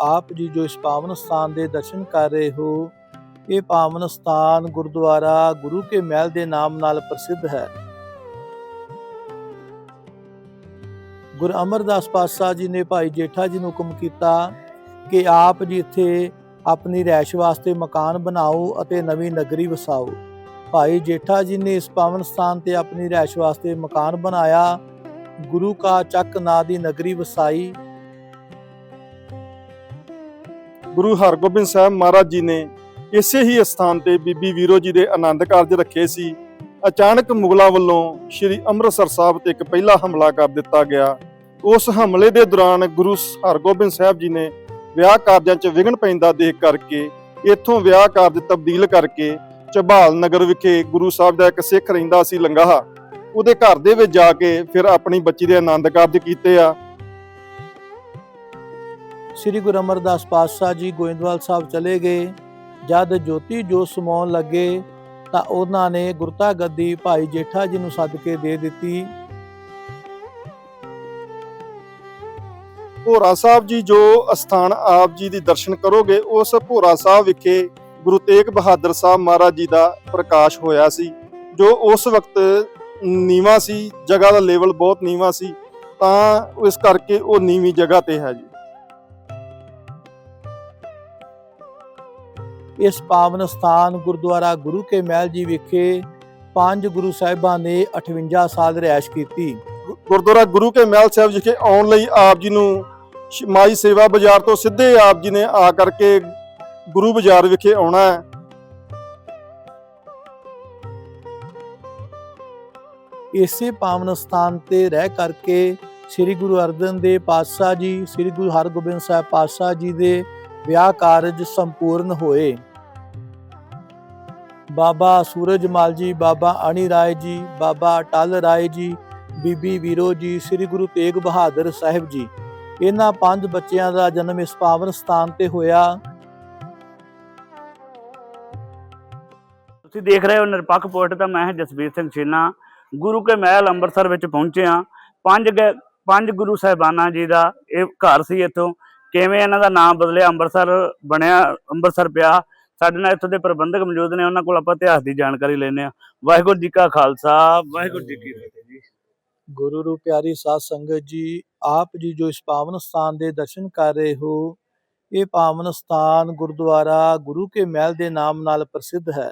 ਆਪ ਜੀ ਜੋ ਇਸ ਪਾਵਨ ਸਥਾਨ ਦੇ ਦਰਸ਼ਨ ਕਰ ਰਹੇ ਹੋ, ਇਹ ਪਾਵਨ ਸਥਾਨ ਗੁਰਦੁਆਰਾ ਗੁਰੂ ਕੇ ਮਹਿਲ ਦੇ ਨਾਮ ਨਾਲ ਪ੍ਰਸਿੱਧ ਹੈ। ਗੁਰ ਅਮਰਦਾਸ ਪਾਤਸ਼ਾਹ ਜੀ ਨੇ ਭਾਈ ਜੇਠਾ ਜੀ ਨੂੰ ਹੁਕਮ ਕੀਤਾ ਕਿ ਆਪ ਜੀ ਇੱਥੇ ਆਪਣੀ ਰਹਿਸ਼ ਵਾਸਤੇ ਮਕਾਨ ਬਣਾਓ ਅਤੇ ਨਵੀਂ ਨਗਰੀ ਵਸਾਓ। ਭਾਈ ਜੇਠਾ ਜੀ ਨੇ ਇਸ ਪਾਵਨ ਸਥਾਨ ਤੇ ਆਪਣੀ ਰਹਿਸ਼ ਵਾਸਤੇ ਮਕਾਨ ਬਣਾਇਆ, ਗੁਰੂ ਕਾ ਚੱਕ ਨਾਂ ਦੀ ਨਗਰੀ ਵਸਾਈ ਗੁਰੂ ਹਰਗੋਬਿੰਦ ਸਾਹਿਬ ਮਹਾਰਾਜ ਜੀ ਨੇ ਇਸੇ ਹੀ ਸਥਾਨ ਤੇ ਬੀਬੀ ਵੀਰੋ ਜੀ ਦੇ ਆਨੰਦ ਕਾਰਜ ਰੱਖੇ ਸੀ। ਅਚਾਨਕ ਮੁਗਲਾਂ ਵੱਲੋਂ ਸ੍ਰੀ ਅੰਮ੍ਰਿਤਸਰ ਸਾਹਿਬ ਤੇ ਇੱਕ ਪਹਿਲਾ ਹਮਲਾ ਕਰ ਦਿੱਤਾ ਗਿਆ। ਉਸ ਹਮਲੇ ਦੇ ਦੌਰਾਨ ਗੁਰੂ ਹਰਗੋਬਿੰਦ ਸਾਹਿਬ ਜੀ ਨੇ ਵਿਆਹ ਕਾਰਜਾਂ 'ਚ ਵਿਘਨ ਪੈਂਦਾ ਦੇਖ ਕਰਕੇ, ਇੱਥੋਂ ਵਿਆਹ ਕਾਰਜ ਤਬਦੀਲ ਕਰਕੇ ਝਬਾਲ ਨਗਰ ਵਿਖੇ ਗੁਰੂ ਸਾਹਿਬ ਦਾ ਇੱਕ ਸਿੱਖ ਰਹਿੰਦਾ ਸੀ ਲੰਗਾਹਾ। ਉਹਦੇ ਘਰ ਦੇ ਵਿੱਚ ਜਾ ਕੇ ਫਿਰ ਆਪਣੀ ਬੱਚੀ ਦੇ ਆਨੰਦ ਕਾਰਜ ਕੀਤੇ ਆ। ਸ੍ਰੀ ਗੁਰੂ ਅਮਰਦਾਸ ਪਾਤਸ਼ਾਹ ਜੀ ਗੋਇੰਦਵਾਲ ਸਾਹਿਬ ਚਲੇ ਗਏ। ਜਦ ਜੋਤੀ ਜੋ ਸਮਾਉਣ ਲੱਗੇ ਤਾਂ ਉਹਨਾਂ ਨੇ ਗੁਰਤਾ ਗੱਦੀ ਭਾਈ ਜੇਠਾ ਜੀ ਨੂੰ ਸੱਦ ਕੇ ਦੇ ਦਿੱਤੀ। ਭੋਰਾ ਸਾਹਿਬ ਜੀ ਜੋ ਅਸਥਾਨ ਆਪ ਜੀ ਦੀ ਦਰਸ਼ਨ ਕਰੋਗੇ, ਉਸ ਭੋਰਾ ਸਾਹਿਬ ਵਿਖੇ ਗੁਰੂ ਤੇਗ ਬਹਾਦਰ ਸਾਹਿਬ ਮਹਾਰਾਜ ਜੀ ਦਾ ਪ੍ਰਕਾਸ਼ ਹੋਇਆ ਸੀ, ਜੋ ਉਸ ਵਕਤ ਨੀਵਾ ਸੀ, ਜਗ੍ਹਾ ਦਾ ਲੈਵਲ ਬਹੁਤ ਨੀਵਾ ਸੀ, ਤਾਂ ਇਸ ਕਰਕੇ ਉਹ ਨੀਵੀਂ ਜਗ੍ਹਾ ਤੇ ਹੈ ਜੀ। ਇਸ ਪਾਵਨ ਸਥਾਨ ਗੁਰਦੁਆਰਾ ਗੁਰੂ ਕੇ ਮਹਿਲ ਜੀ ਵਿਖੇ ਪੰਜ ਗੁਰੂ ਸਾਹਿਬਾਂ ਨੇ 58 ਸਾਲ ਰਿਹਾਇਸ਼ ਕੀਤੀ। ਗੁਰਦੁਆਰਾ ਗੁਰੂ ਕੇ ਮਹਿਲ ਸਾਹਿਬ ਵਿਖੇ ਆਉਣ ਲਈ ਆਪ ਜੀ ਨੂੰ ਮਾਈ ਸੇਵਾ ਬਾਜ਼ਾਰ ਤੋਂ ਸਿੱਧੇ ਆਪ ਜੀ ਨੇ ਆ ਕਰਕੇ ਗੁਰੂ ਬਾਜ਼ਾਰ ਵਿਖੇ ਆਉਣਾ ਹੈ। ਇਸੇ ਪਾਵਨ ਸਥਾਨ ਤੇ ਰਹਿ ਕਰਕੇ ਸ੍ਰੀ ਗੁਰੂ ਅਰਜਨ ਦੇਵ ਪਾਤਸ਼ਾਹ ਜੀ ਸ੍ਰੀ ਗੁਰੂ ਹਰਗੋਬਿੰਦ ਸਾਹਿਬ ਪਾਤਸ਼ਾਹ ਜੀ ਦੇ ਵਿਆਹ ਕਾਰਜ ਸੰਪੂਰਨ ਹੋਏ। ਬਾਬਾ ਸੂਰਜਮਲ ਜੀ, ਬਾਬਾ ਅਣੀ ਰਾਏ ਜੀ, ਬਾਬਾ ਟਲ ਰਾਏ ਜੀ, ਬੀਬੀ ਵੀਰੋ ਜੀ, ਸ੍ਰੀ ਗੁਰੂ ਤੇਗ ਬਹਾਦਰ ਸਾਹਿਬ ਜੀ। ਇਹਨਾਂ ਪੰਜ ਬੱਚਿਆਂ ਦਾ ਜਨਮ ਇਸ ਪਾਵਨ ਸਥਾਨ ਤੇ ਹੋਇਆ। ਤੁਸੀਂ ਦੇਖ ਰਹੇ ਹੋ ਨਿਰਪੱਖ ਪੋਸਟ ਤਾਂ ਮੈਂ ਜਸਬੀਰ ਸਿੰਘ ਛੀਨਾ। ਗੁਰੂ ਕੇ ਮਹਿਲ ਅੰਮ੍ਰਿਤਸਰ ਵਿੱਚ ਪਹੁੰਚੇ ਹਾਂ। ਪੰਜ ਗ- ਪੰਜ ਗੁਰੂ ਸਾਹਿਬਾਨਾਂ ਜੀ ਦਾ ਇਹ ਘਰ ਸੀ ਇੱਥੋਂ। ਕਿਵੇਂ ਇਹਨਾਂ ਦਾ ਨਾਮ ਬਦਲਿਆ? ਅੰਮ੍ਰਿਤਸਰ ਬਣਿਆ, ਅੰਮ੍ਰਿਤਸਰ ਪਿਆ। ਸਾਡੇ ਨਾਲ ਇੱਥੋਂ ਦੇ ਪ੍ਰਬੰਧਕ ਮੌਜੂਦ ਨੇ, ਉਹਨਾਂ ਕੋਲ ਆਪਾਂ ਇਤਿਹਾਸ ਦੀ ਜਾਣਕਾਰੀ ਲੈਣੇ ਆ ਵਾਹਿਗੁਰੂ ਜੀ ਕਾ ਖਾਲਸਾ, ਵਾਹਿਗੁਰੂ ਜੀ ਕੀ ਫਤਿਹ ਜੀ। ਗੁਰੂ ਰੂ ਪਿਆਰੀ ਸਾਧ ਸੰਗਤ ਜੀ, ਆਪ ਜੀ ਜੋ ਇਸ ਪਾਵਨ ਸਥਾਨ ਦੇ ਦਰਸ਼ਨ ਕਰ ਰਹੇ ਹੋ, ਇਹ ਪਾਵਨ ਸਥਾਨ ਗੁਰਦੁਆਰਾ ਗੁਰੂ ਕੇ ਮਹਿਲ ਦੇ ਨਾਮ ਨਾਲ ਪ੍ਰਸਿੱਧ ਹੈ।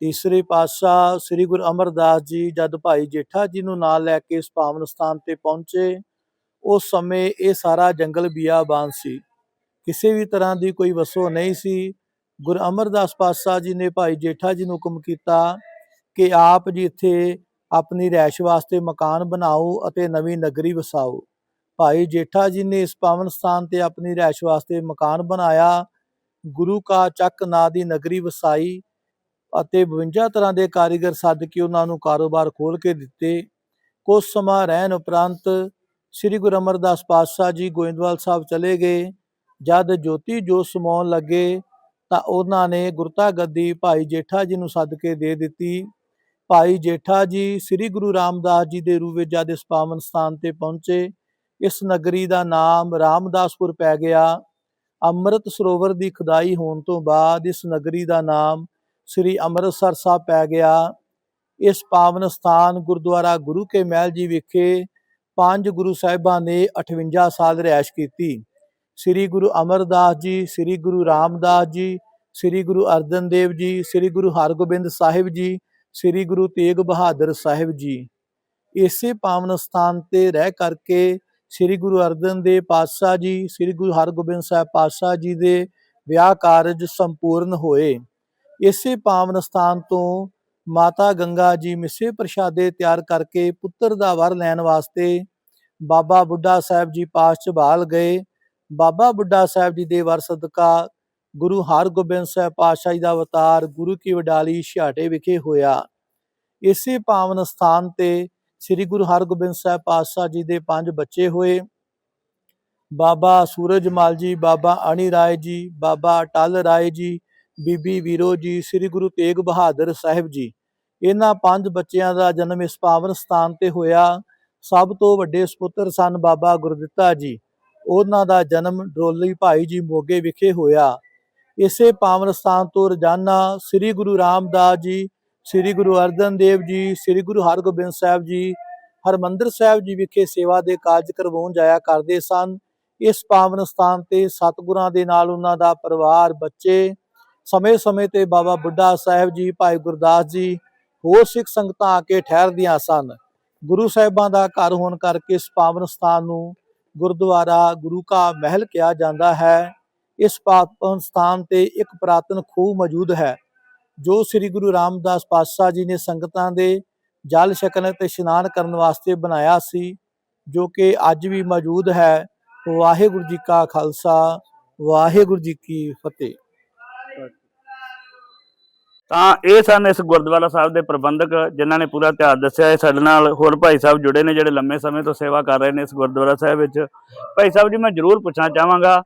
ਤੀਸਰੇ ਪਾਤਸ਼ਾਹ ਸ੍ਰੀ ਗੁਰੂ ਅਮਰਦਾਸ ਜੀ ਜਦ ਭਾਈ ਜੇਠਾ ਜੀ ਨੂੰ ਨਾਲ ਲੈ ਕੇ ਇਸ ਪਾਵਨ ਸਥਾਨ ਤੇ ਪਹੁੰਚੇ, ਉਸ ਸਮੇਂ ਇਹ ਸਾਰਾ ਜੰਗਲ ਬਿਆਬਾਨ ਸੀ। ਕਿਸੇ ਵੀ ਤਰ੍ਹਾਂ ਦੀ ਕੋਈ ਵਸੋ ਨਹੀਂ ਸੀ ਗੁਰੂ ਅਮਰਦਾਸ ਪਾਤਸ਼ਾਹ ਜੀ ਨੇ ਭਾਈ ਜੇਠਾ ਜੀ ਨੂੰ ਹੁਕਮ ਕੀਤਾ ਕਿ ਆਪ ਜੀ ਇੱਥੇ ਆਪਣੀ ਰਹਿਸ਼ ਵਾਸਤੇ ਮਕਾਨ ਬਣਾਓ ਅਤੇ ਨਵੀਂ ਨਗਰੀ ਵਸਾਓ। ਭਾਈ ਜੇਠਾ ਜੀ ਨੇ ਇਸ ਪਾਵਨ ਸਥਾਨ ਤੇ ਆਪਣੀ ਰਹਿਸ਼ ਵਾਸਤੇ ਮਕਾਨ ਬਣਾਇਆ, ਗੁਰੂ ਕਾ ਚੱਕ ਨਾਂ ਦੀ ਨਗਰੀ ਵਸਾਈ ਅਤੇ 52 ਤਰ੍ਹਾਂ ਦੇ ਕਾਰੀਗਰ ਸੱਦ ਕੇ ਉਹਨਾਂ ਨੂੰ ਕਾਰੋਬਾਰ ਖੋਲ ਕੇ ਦਿੱਤੇ। ਕੁਝ ਸਮਾਂ ਰਹਿਣ ਉਪਰੰਤ ਸ੍ਰੀ ਗੁਰੂ ਅਮਰਦਾਸ ਪਾਤਸ਼ਾਹ ਜੀ ਗੋਇੰਦਵਾਲ ਸਾਹਿਬ ਚਲੇ ਗਏ। ਜਦ ਜੋਤੀ ਜੋ ਸਮਾਉਣ ਲੱਗੇ ਤਾਂ ਉਹਨਾਂ ਨੇ ਗੁਰਤਾ ਗੱਦੀ ਭਾਈ ਜੇਠਾ ਜੀ ਨੂੰ ਸੱਦ ਕੇ ਦੇ ਦਿੱਤੀ। ਭਾਈ ਜੇਠਾ ਜੀ ਸ੍ਰੀ ਗੁਰੂ ਰਾਮਦਾਸ ਜੀ ਦੇ ਰੂਪ ਵਿੱਚ ਜਦ ਇਸ ਪਾਵਨ ਸਥਾਨ ਤੇ ਪਹੁੰਚੇ, ਇਸ ਨਗਰੀ ਦਾ ਨਾਮ ਰਾਮਦਾਸਪੁਰ ਪੈ ਗਿਆ। ਅੰਮ੍ਰਿਤ ਸਰੋਵਰ ਦੀ ਖੁਦਾਈ ਹੋਣ ਤੋਂ ਬਾਅਦ ਇਸ ਨਗਰੀ ਦਾ ਨਾਮ ਸ੍ਰੀ ਅੰਮ੍ਰਿਤਸਰ ਸਾਹਿਬ ਪੈ ਗਿਆ। ਇਸ ਪਾਵਨ ਸਥਾਨ ਗੁਰਦੁਆਰਾ ਗੁਰੂ ਕੇ ਮਹਿਲ ਜੀ ਵਿਖੇ ਪੰਜ ਗੁਰੂ ਸਾਹਿਬਾਂ ਨੇ 58 ਸਾਲ ਰਿਹਾਇਸ਼ ਕੀਤੀ। ਸ੍ਰੀ ਗੁਰੂ ਅਮਰਦਾਸ ਜੀ, ਸ੍ਰੀ ਗੁਰੂ ਰਾਮਦਾਸ ਜੀ, ਸ੍ਰੀ ਗੁਰੂ ਅਰਜਨ ਦੇਵ ਜੀ, ਸ੍ਰੀ ਗੁਰੂ ਹਰਗੋਬਿੰਦ ਸਾਹਿਬ ਜੀ, ਸ੍ਰੀ ਗੁਰੂ ਤੇਗ ਬਹਾਦਰ ਸਾਹਿਬ ਜੀ। ਇਸੇ ਪਾਵਨ ਸਥਾਨ ਤੇ ਰਹਿ ਕਰਕੇ ਸ੍ਰੀ ਗੁਰੂ ਅਰਜਨ ਦੇਵ ਪਾਤਸ਼ਾਹ ਜੀ, ਸ੍ਰੀ ਗੁਰੂ ਹਰਗੋਬਿੰਦ ਸਾਹਿਬ ਪਾਤਸ਼ਾਹ ਜੀ ਦੇ ਵਿਆਹ ਕਾਰਜ ਸੰਪੂਰਨ ਹੋਏ। ਇਸੇ ਪਾਵਨ ਸਥਾਨ ਤੋਂ ਮਾਤਾ ਗੰਗਾ ਜੀ ਮਿੱਸੇ ਪ੍ਰਸ਼ਾਦੇ ਤਿਆਰ ਕਰਕੇ ਪੁੱਤਰ ਦਾ ਵਰ ਲੈਣ ਵਾਸਤੇ ਬਾਬਾ ਬੁੱਢਾ ਸਾਹਿਬ ਜੀ ਪਾਸ ਝਬਾਲ ਗਏ। ਬਾਬਾ ਬੁੱਢਾ ਸਾਹਿਬ ਜੀ ਦੇ ਵਰ ਸਦਕਾ, ਗੁਰੂ ਹਰਗੋਬਿੰਦ ਸਾਹਿਬ ਪਾਤਸ਼ਾਹ ਜੀ ਦਾ ਅਵਤਾਰ, ਗੁਰੂ ਕੀ ਵਡਾਲੀ ਛਾਟੇ ਵਿਖੇ ਹੋਇਆ। ਇਸੇ ਪਾਵਨ ਸਥਾਨ ਤੇ ਸ੍ਰੀ ਗੁਰੂ ਹਰਗੋਬਿੰਦ ਸਾਹਿਬ ਪਾਤਸ਼ਾਹ ਜੀ ਦੇ ਪੰਜ ਬੱਚੇ ਹੋਏ। ਬਾਬਾ ਸੂਰਜਮਾਲ ਜੀ, ਬਾਬਾ ਅਣੀ ਰਾਏ ਜੀ, ਬਾਬਾ ਟਲ ਰਾਏ ਜੀ, ਬੀਬੀ ਵੀਰੋ ਜੀ, ਸ੍ਰੀ ਗੁਰੂ ਤੇਗ ਬਹਾਦਰ ਸਾਹਿਬ ਜੀ। ਇਹਨਾਂ ਪੰਜ ਬੱਚਿਆਂ ਦਾ ਜਨਮ ਇਸ ਪਾਵਨ ਸਥਾਨ ਤੇ ਹੋਇਆ। ਸਭ ਤੋਂ ਵੱਡੇ ਸੁਪੁੱਤਰ ਸਨ ਬਾਬਾ ਗੁਰਦਿੱਤਾ ਜੀ। ਉਹਨਾਂ ਦਾ ਜਨਮ ਡਰੋਲੀ ਭਾਈ ਜੀ ਮੋਗੇ ਵਿਖੇ ਹੋਇਆ। ਇਸੇ ਪਾਵਨ ਸਥਾਨ ਤੋਂ ਰੋਜ਼ਾਨਾ ਸ੍ਰੀ ਗੁਰੂ ਰਾਮਦਾਸ ਜੀ, ਸ੍ਰੀ ਗੁਰੂ ਅਰਜਨ ਦੇਵ ਜੀ, ਸ੍ਰੀ ਗੁਰੂ ਹਰਗੋਬਿੰਦ ਸਾਹਿਬ ਜੀ, ਹਰਮੰਦਰ ਸਾਹਿਬ ਜੀ ਵਿਖੇ ਸੇਵਾ ਦੇ ਕਾਰਜ ਕਰਵਾਉਣ ਜਾਇਆ ਕਰਦੇ ਸਨ। ਇਸ ਪਾਵਨ ਸਥਾਨ ਤੇ ਸਤਿਗੁਰਾਂ ਦੇ ਨਾਲ ਉਹਨਾਂ ਦਾ ਪਰਿਵਾਰ, ਬੱਚੇ, ਸਮੇਂ-ਸਮੇਂ ਤੇ ਬਾਬਾ ਬੁੱਢਾ ਸਾਹਿਬ ਜੀ, ਭਾਈ ਗੁਰਦਾਸ ਜੀ, ਹੋਰ ਸਿੱਖ ਸੰਗਤਾਂ ਆ ਕੇ ਠਹਿਰਦੀਆਂ ਸਨ। ਗੁਰੂ ਸਾਹਿਬਾਂ ਦਾ ਘਰ ਹੋਣ ਕਰਕੇ ਇਸ ਪਾਵਨ ਸਥਾਨ ਨੂੰ ਗੁਰਦੁਆਰਾ ਗੁਰੂ ਕਾ ਮਹਿਲ ਕਿਹਾ ਜਾਂਦਾ ਹੈ। ਇਸ ਪਾਵਨ ਸਥਾਨ ਤੇ ਇੱਕ ਪੁਰਾਤਨ ਖੂਹ ਮੌਜੂਦ ਹੈ, ਜੋ ਸ੍ਰੀ ਗੁਰੂ ਰਾਮਦਾਸ ਪਾਤਸ਼ਾਹ ਜੀ ਨੇ ਸੰਗਤਾਂ ਦੇ ਜਲ ਛਕਣ ਤੇ ਇਸ਼ਨਾਨ ਕਰਨ ਵਾਸਤੇ ਬਣਾਇਆ ਸੀ, ਜੋ ਕਿ ਅੱਜ ਵੀ ਮੌਜੂਦ ਹੈ। ਵਾਹਿਗੁਰੂ ਜੀ ਕਾ ਖਾਲਸਾ, ਵਾਹਿਗੁਰੂ ਜੀ ਕੀ ਫਤਿਹ। ਤਾਂ ਇਹ ਸਨ ਇਸ ਗੁਰਦੁਆਰਾ ਸਾਹਿਬ ਦੇ ਪ੍ਰਬੰਧਕ, ਜਿਨ੍ਹਾਂ ਨੇ ਪੂਰਾ ਧਿਆਨ ਦੱਸਿਆ। ਇਹ ਸਾਡੇ ਨਾਲ ਹੋਰ ਭਾਈ ਸਾਹਿਬ ਜੁੜੇ ਨੇ, ਜਿਹੜੇ ਲੰਮੇ ਸਮੇਂ ਤੋਂ ਸੇਵਾ ਕਰ ਰਹੇ ਨੇ ਇਸ ਗੁਰਦੁਆਰਾ ਸਾਹਿਬ ਵਿੱਚ। ਭਾਈ ਸਾਹਿਬ ਜੀ, ਮੈਂ ਜ਼ਰੂਰ ਪੁੱਛਣਾ ਚਾਹਾਂਗਾ,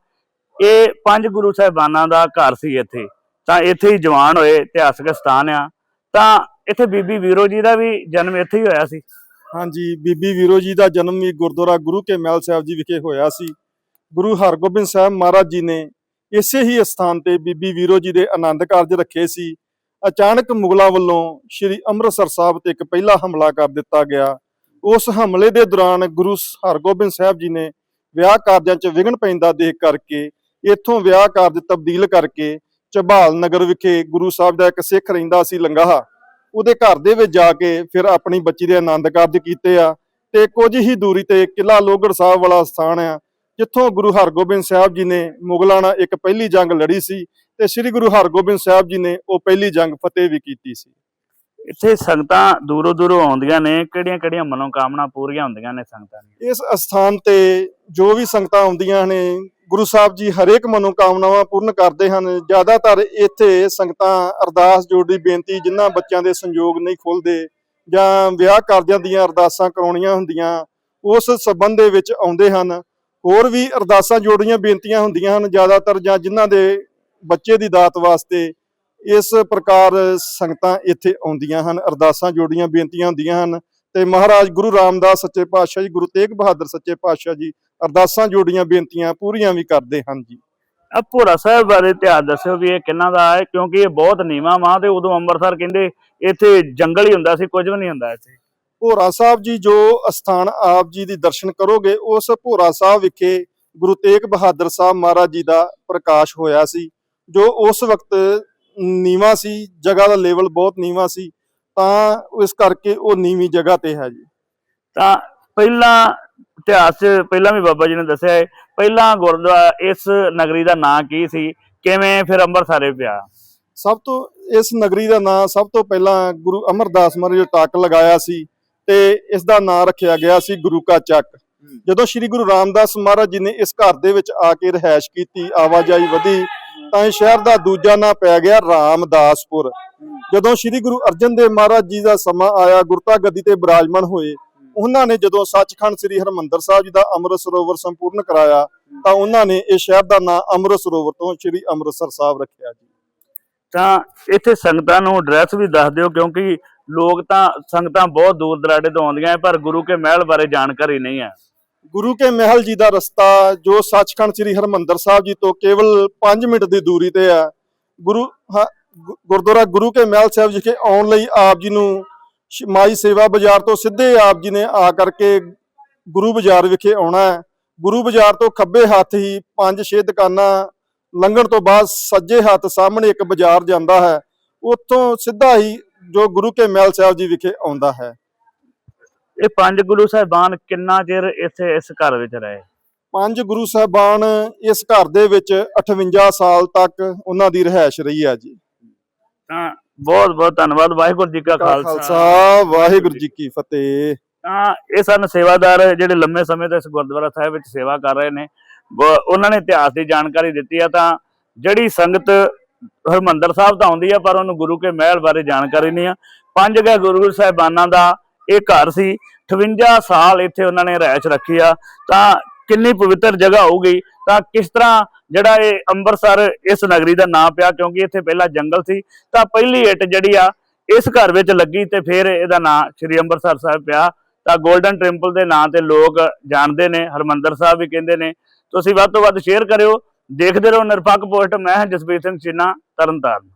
ਇਹ ਪੰਜ ਗੁਰੂ ਸਾਹਿਬਾਨਾਂ ਦਾ ਘਰ ਸੀ ਇੱਥੇ। ਤਾਂ ਇੱਥੇ ਹੀ ਜਵਾਨ ਹੋਏ, ਇਤਿਹਾਸਕ ਸਥਾਨ ਆ। ਤਾਂ ਇੱਥੇ ਬੀਬੀ ਵੀਰੋ ਜੀ ਦਾ ਵੀ ਜਨਮ ਇੱਥੇ ਹੀ ਹੋਇਆ ਸੀ। ਹਾਂਜੀ, ਬੀਬੀ ਵੀਰੋ ਜੀ ਦਾ ਜਨਮ ਵੀ ਗੁਰਦੁਆਰਾ ਗੁਰੂ ਕੇ ਮਹਿਲ ਸਾਹਿਬ ਜੀ ਵਿਖੇ ਹੋਇਆ ਸੀ। ਗੁਰੂ ਹਰਗੋਬਿੰਦ ਸਾਹਿਬ ਮਹਾਰਾਜ ਜੀ ਨੇ ਇਸੇ ਹੀ ਸਥਾਨ ਤੇ ਬੀਬੀ ਵੀਰੋ ਜੀ ਦੇ ਆਨੰਦ ਕਾਰਜ ਰੱਖੇ ਸੀ। ਅਚਾਨਕ ਮੁਗਲਾਂ ਵੱਲੋਂ ਸ੍ਰੀ ਅੰਮ੍ਰਿਤਸਰ ਸਾਹਿਬ ਤੇ ਇੱਕ ਪਹਿਲਾ ਹਮਲਾ ਕਰ ਦਿੱਤਾ ਗਿਆ। ਉਸ ਹਮਲੇ ਦੇ ਦੌਰਾਨ ਗੁਰੂ ਹਰਗੋਬਿੰਦ ਸਾਹਿਬ ਜੀ ਨੇ ਵਿਆਹ ਕਾਰਜਾਂ 'ਚ ਵਿਘਨ ਪੈਂਦਾ ਦੇਖ ਕਰਕੇ, ਇੱਥੋਂ ਵਿਆਹ ਕਾਰਜ ਤਬਦੀਲ ਕਰਕੇ ਝਬਾਲ ਨਗਰ ਵਿਖੇ ਗੁਰੂ ਸਾਹਿਬ ਦਾ ਇੱਕ ਸਿੱਖ ਰਹਿੰਦਾ ਸੀ ਲੰਗਾਹਾ। ਉਹਦੇ ਘਰ ਦੇ ਵਿੱਚ ਜਾ ਕੇ ਫਿਰ ਆਪਣੀ ਬੱਚੀ ਦੇ ਆਨੰਦ ਕਾਰਜ ਕੀਤੇ ਆ ਤੇ ਕੁਝ ਹੀ ਦੂਰੀ ਤੇ ਕਿਲਾ ਲੋਹਗੜ ਸਾਹਿਬ ਵਾਲਾ ਸਥਾਨ ਆ, ਜਿੱਥੋਂ ਗੁਰੂ ਹਰਗੋਬਿੰਦ ਸਾਹਿਬ ਜੀ ਨੇ ਮੁਗਲਾਂ ਨਾਲ ਇੱਕ ਪਹਿਲੀ ਜੰਗ ਲੜੀ ਸੀ। ਤੇ ਸ੍ਰੀ ਗੁਰੂ ਹਰਗੋਬਿੰਦ ਸਾਹਿਬ ਜੀ ਨੇ ਉਹ ਪਹਿਲੀ ਜੰਗ ਫਤਿਹ ਵੀ ਕੀਤੀ ਸੀ। ਇੱਥੇ ਸੰਗਤਾਂ ਦੂਰੋਂ ਦੂਰੋਂ ਆਉਂਦੀਆਂ ਨੇ ਕਿਹੜੀਆਂ ਕਿਹੜੀਆਂ ਮਨੋਕਾਮਨਾ ਪੂਰੀਆਂ ਹੁੰਦੀਆਂ ਨੇ ਸੰਗਤਾਂ ਦੀਆਂ? ਇਸ ਅਸਥਾਨ ਤੇ ਜੋ ਵੀ ਸੰਗਤਾਂ ਆਉਂਦੀਆਂ ਨੇ ਗੁਰੂ ਸਾਹਿਬ ਜੀ ਹਰੇਕ ਮਨੋਕਾਮਨਾਵਾਂ ਪੂਰਨ ਕਰਦੇ ਹਨ। ਜ਼ਿਆਦਾਤਰ ਇੱਥੇ ਸੰਗਤਾਂ ਅਰਦਾਸ ਜੋੜੀ ਬੇਨਤੀ ਜਿਨ੍ਹਾਂ ਬੱਚਿਆਂ ਦੇ ਸੰਯੋਗ ਨਹੀਂ ਖੁੱਲਦੇ ਜਾਂ ਵਿਆਹ ਕਾਰਜਾਂ ਦੀਆਂ ਅਰਦਾਸਾਂ ਕਰਾਉਣੀਆਂ ਹੁੰਦੀਆਂ ਉਸ ਸਬੰਧ ਦੇ ਵਿੱਚ ਆਉਂਦੇ ਹਨ। ਹੋਰ ਵੀ ਅਰਦਾਸਾਂ ਜੋੜੀਆਂ ਬੇਨਤੀਆਂ ਹੁੰਦੀਆਂ ਹਨ ਜ਼ਿਆਦਾਤਰ ਜਾਂ ਜਿਨ੍ਹਾਂ ਦੇ ਬੱਚੇ ਦੀ ਦਾਤ ਵਾਸਤੇ ਇਸ ਪ੍ਰਕਾਰ ਸੰਗਤਾਂ ਇੱਥੇ ਆਉਂਦੀਆਂ ਹਨ ਅਰਦਾਸਾਂ ਜੋੜੀਆਂ ਬੇਨਤੀਆਂ ਹੁੰਦੀਆਂ ਹਨ ਤੇ ਮਹਾਰਾਜ ਗੁਰੂ ਰਾਮਦਾਸ ਸੱਚੇ ਪਾਤਸ਼ਾਹ ਜੀ ਗੁਰੂ ਤੇਗ ਬਹਾਦਰ ਸੱਚੇ ਪਾਤਸ਼ਾਹ ਜੀ ਅਰਦਾਸਾਂ ਜੋੜੀਆਂ ਬੇਨਤੀਆਂ ਪੂਰੀਆਂ ਵੀ ਕਰਦੇ ਹਨ ਜੀ। ਆ ਭੋਰਾ ਸਾਹਿਬ ਬਾਰੇ ਇਤਿਹਾਸ ਦੱਸਿਓ ਵੀ ਇਹ ਕਿੰਨਾ ਦਾ ਹੈ ਕਿਉਂਕਿ ਇਹ ਬਹੁਤ ਨੀਵਾਂ ਮਾਂ ਤੇ ਉਦੋਂ ਅੰਮ੍ਰਿਤਸਰ ਕਹਿੰਦੇ ਇੱਥੇ ਜੰਗਲ ਹੀ ਹੁੰਦਾ ਸੀ ਕੁਝ ਵੀ ਨਹੀਂ ਹੁੰਦਾ ਇੱਥੇ। ਭੋਰਾ ਸਾਹਿਬ ਜੀ ਜੋ ਅਸਥਾਨ ਆਪ ਜੀ ਦੀ ਦਰਸ਼ਨ ਕਰੋਗੇ ਉਸ ਭੋਰਾ ਸਾਹਿਬ ਵਿਖੇ ਗੁਰੂ ਤੇਗ ਬਹਾਦਰ ਸਾਹਿਬ ਮਹਾਰਾਜ ਜੀ ਦਾ ਪ੍ਰਕਾਸ਼ ਹੋਇਆ ਸੀ। ਜੋ ਉਸ ਵਕਤ ਨੀਵਾ ਸੀ ਜਗ੍ਹਾ ਦਾ ਲੇਵਲ ਬਹੁਤ ਨੀਵਾ ਸੀ ਤਾਂ ਇਸ ਕਰਕੇ ਉਹ ਨੀਵੀਂ ਜਗ੍ਹਾ ਤੇ ਹੈ ਜੀ। ਤਾਂ ਪਹਿਲਾਂ ਇਤਿਹਾਸ ਪਹਿਲਾਂ ਵੀ ਬਾਬਾ ਜੀ ਨੇ ਦੱਸਿਆ ਹੈ ਪਹਿਲਾਂ ਗੁਰਦੁਆਰਾ ਇਸ ਨਗਰੀ ਦਾ ਨਾਂ ਕੀ ਸੀ ਕਿਵੇਂ ਫਿਰ ਅੰਮ੍ਰਿਤਸਰੇ ਪਿਆ? ਸਭ ਤੋਂ ਇਸ ਨਗਰੀ ਦਾ ਨਾਂ ਸਭ ਤੋਂ ਪਹਿਲਾਂ ਗੁਰੂ ਅਮਰਦਾਸ ਮਹਾਰਾਜ ਜੋ ਟਾਕ ਲਗਾਇਆ ਸੀ ਤੇ ਇਸ ਦਾ ਨਾਂ ਰੱਖਿਆ ਗਿਆ ਸੀ ਗੁਰੂ ਕਾ ਚੱਕ। ਜਦੋਂ ਸ੍ਰੀ ਗੁਰੂ ਰਾਮਦਾਸ ਮਹਾਰਾਜ ਜੀ ਨੇ ਇਸ ਘਰ ਦੇ ਵਿੱਚ ਆ ਕੇ ਰਹਿائش ਕੀਤੀ ਆਵਾਜਾਈ ਵਧੀ ਤਾਂ ਸ਼ਹਿਰ ਦਾ ਦੂਜਾ ਨਾਂ ਪੈ ਗਿਆ ਰਾਮਦਾਸਪੁਰ। ਜਦੋਂ ਸ੍ਰੀ ਗੁਰੂ ਅਰਜਨ ਦੇਵ ਮਹਾਰਾਜ ਜੀ ਦਾ ਸਮਾਂ ਆਇਆ ਗੁਰਤਾ ਗੱਦੀ ਤੇ ਬਿਰਾਜਮਾਨ ਹੋਏ, ਉਹਨਾਂ ਨੇ ਜਦੋਂ ਸੱਚਖੰਡ ਸ੍ਰੀ ਹਰਮੰਦਰ ਸਾਹਿਬ ਜੀ ਦਾ ਅੰਮ੍ਰਿਤ ਸਰੋਵਰ ਸੰਪੂਰਨ ਕਰਾਇਆ, ਤਾਂ ਉਹਨਾਂ ਨੇ ਇਹ ਸ਼ਹਿਰ ਦਾ ਨਾਂ ਅੰਮ੍ਰਿਤ ਸਰੋਵਰ ਤੋਂ ਸ੍ਰੀ ਅੰਮ੍ਰਿਤਸਰ ਸਾਹਿਬ ਰੱਖਿਆ ਜੀ। ਤਾਂ ਇੱਥੇ ਸੰਗਤਾਂ ਨੂੰ ਐਡਰੈਸ ਵੀ ਦੱਸ ਦਿਓ, ਕਿਉਂਕਿ ਲੋਕ ਤਾਂ ਸੰਗਤਾਂ ਬਹੁਤ ਦੂਰ ਦਰਾਡੇ ਤੋਂ ਆਉਂਦੀਆਂ ਪਰ ਗੁਰੂ ਕੇ ਮਹਿਲ ਬਾਰੇ ਜਾਣਕਾਰੀ ਨਹੀਂ ਹੈ ਗੁਰੂ ਕੇ ਮਹਿਲ ਜੀ ਦਾ ਰਸਤਾ ਜੋ ਸੱਚਖੰਡ ਸ੍ਰੀ ਹਰਮੰਦਰ ਸਾਹਿਬ ਜੀ ਤੋਂ ਕੇਵਲ 5 ਮਿੰਟ ਦੀ ਦੂਰੀ ਤੇ ਹੈ ਗੁਰੂ ਹਾਂ, ਗੁਰਦੁਆਰਾ ਗੁਰੂ ਕੇ ਮਹਿਲ ਸਾਹਿਬ ਜੀ ਕੇ ਆਉਣ ਲਈ ਆਪ ਜੀ ਨੂੰ ਮਾਈ ਸੇਵਾ ਬਾਜ਼ਾਰ ਤੋਂ ਸਿੱਧੇ ਆਪ ਜੀ ਨੇ ਆ ਕਰਕੇ ਗੁਰੂ ਬਾਜ਼ਾਰ ਵਿਖੇ ਆਉਣਾ ਹੈ। ਗੁਰੂ ਬਾਜ਼ਾਰ ਤੋਂ ਖੱਬੇ ਹੱਥ ਹੀ ਪੰਜ ਛੇ ਦੁਕਾਨਾਂ ਲੰਘਣ ਤੋਂ ਬਾਅਦ ਸੱਜੇ ਹੱਥ ਸਾਹਮਣੇ ਇੱਕ ਬਾਜ਼ਾਰ ਜਾਂਦਾ ਹੈ। ਉੱਥੋਂ ਸਿੱਧਾ ਹੀ ਜੋ ਗੁਰੂ ਕੇ ਮਹਿਲ ਸਾਹਿਬ ਜੀ ਵਿਖੇ ਆਉਂਦਾ ਹੈ। ਇਹ ਪੰਜ ਗੁਰੂ ਸਾਹਿਬਾਨ ਕਿੰਨਾ ਚਿਰ ਇੱਥੇ ਇਸ ਘਰ ਵਿੱਚ ਰਹੇ? ਪੰਜ ਗੁਰੂ ਸਾਹਿਬਾਨ ਇਸ ਘਰ ਦੇ ਵਿੱਚ 58 ਸਾਲ ਤੱਕ ਉਹਨਾਂ ਦੀ ਰਹਿائش ਰਹੀ ਹੈ ਜੀ। ਤਾਂ ਬਹੁਤ ਬਹੁਤ ਧੰਨਵਾਦ। ਵਾਹਿਗੁਰੂ ਜੀ ਕਾ ਖਾਲਸਾ। ਵਾਹਿਗੁਰੂ ਜੀ ਕੀ ਫਤਿਹ। ਤਾਂ ਇਹ ਸਨ ਸੇਵਾਦਾਰ ਜਿਹੜੇ ਲੰਮੇ ਸਮੇਂ ਤੋਂ ਇਸ ਗੁਰਦੁਆਰਾ ਸਾਹਿਬ ਵਿੱਚ ਸੇਵਾ ਕਰ ਰਹੇ ਨੇ। ਉਹਨਾਂ ਨੇ ਇਤਿਹਾਸ ਦੀ ਜਾਣਕਾਰੀ ਦਿੱਤੀ ਆ ਤਾਂ ਜਿਹੜੀ ਸੰਗਤ ਹਰਮੰਦਰ ਸਾਹਿਬ ਤਾਂ ਆਉਂਦੀ ਆ ਪਰ ਉਹਨੂੰ ਗੁਰੂ ਕੇ ਮਹਿਲ ਬਾਰੇ ਜਾਣਕਾਰੀ ਨਹੀਂ ਆ। ਪੰਜ ਗਾ ਗੁਰੂ ਸਾਹਿਬਾਨਾਂ ਦਾ ਇਹ ਘਰ ਸੀ। 58 ਸਾਲ ਇੱਥੇ ਉਹਨਾਂ ਨੇ ਰਹਿਚ ਰੱਖੀ ਆ। ਤਾਂ ਕਿੰਨੀ ਪਵਿੱਤਰ ਜਗ੍ਹਾ ਹੋਊਗੀ। ਤਾਂ ਕਿਸ ਤਰ੍ਹਾਂ ਜਿਹੜਾ ਇਹ ਅੰਮ੍ਰਿਤਸਰ ਇਸ ਨਗਰੀ ਦਾ ਨਾਂ ਪਿਆ, ਕਿਉਂਕਿ ਇੱਥੇ ਪਹਿਲਾਂ ਜੰਗਲ ਸੀ। ਤਾਂ ਪਹਿਲੀ ਇੱਟ ਜਿਹੜੀ ਆ, ਇਸ ਘਰ ਵਿੱਚ ਲੱਗੀ ਤੇ ਫਿਰ ਇਹਦਾ ਨਾਂ ਸ੍ਰੀ ਅੰਮ੍ਰਿਤਸਰ ਸਾਹਿਬ ਪਿਆ। ਤਾਂ 골ਡਨ ਟੈਂਪਲ ਦੇ ਨਾਂ ਤੇ ਲੋਕ ਜਾਣਦੇ ਨੇ, ਹਰਮੰਦਰ ਸਾਹਿਬ ਵੀ ਕਹਿੰਦੇ ਨੇ। ਤੁਸੀਂ ਵੱਧ ਤੋਂ ਵੱਧ ਸ਼ੇਅਰ ਕਰਿਓ। ਦੇਖਦੇ ਰਹੋ ਨਿਰਪੱਖ ਪੋਸਟ, ਮੈਂ ਜਸਪੀਤ ਸਿੰਘ ਚੀਨਾ, ਤਰਨਤਾਰਨ।